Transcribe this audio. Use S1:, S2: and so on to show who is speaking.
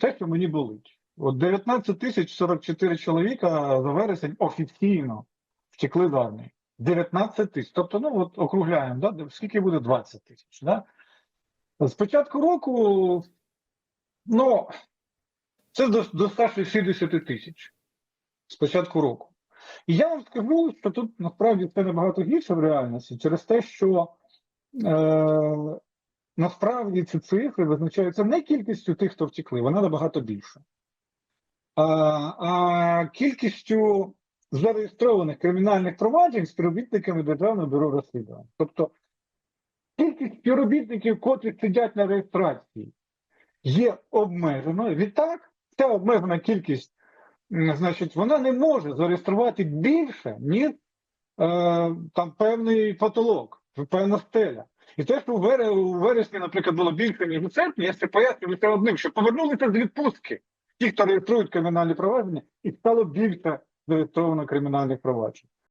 S1: те, що мені болить. От 19 тисяч 44 чоловіка за вересень офіційно втекли з армії. 19 тисяч. Тобто, ну от округляємо, да? скільки буде 20 тисяч. Да? З початку року, ну, це до, до 160 тисяч з початку року. І я вам скажу, що тут насправді це набагато гірше в реальності через те, що е, насправді ці цифри визначаються не кількістю тих, хто втекли, вона набагато більша, а, а кількістю зареєстрованих кримінальних проваджень співробітниками Державного бюро розслідувань. Тобто кількість співробітників, котрі сидять на реєстрації, є обмеженою. Відтак, ця обмежена кількість, значить, вона не може зареєструвати більше, ніж е, там певний потолок, певна стеля. І те, що у, вересні, наприклад, було більше, ніж у серпні, я це пояснюю це одним, що повернулися з відпустки ті, хто реєструють кримінальні провадження, і стало більше зареєстровано кримінальних проваджень.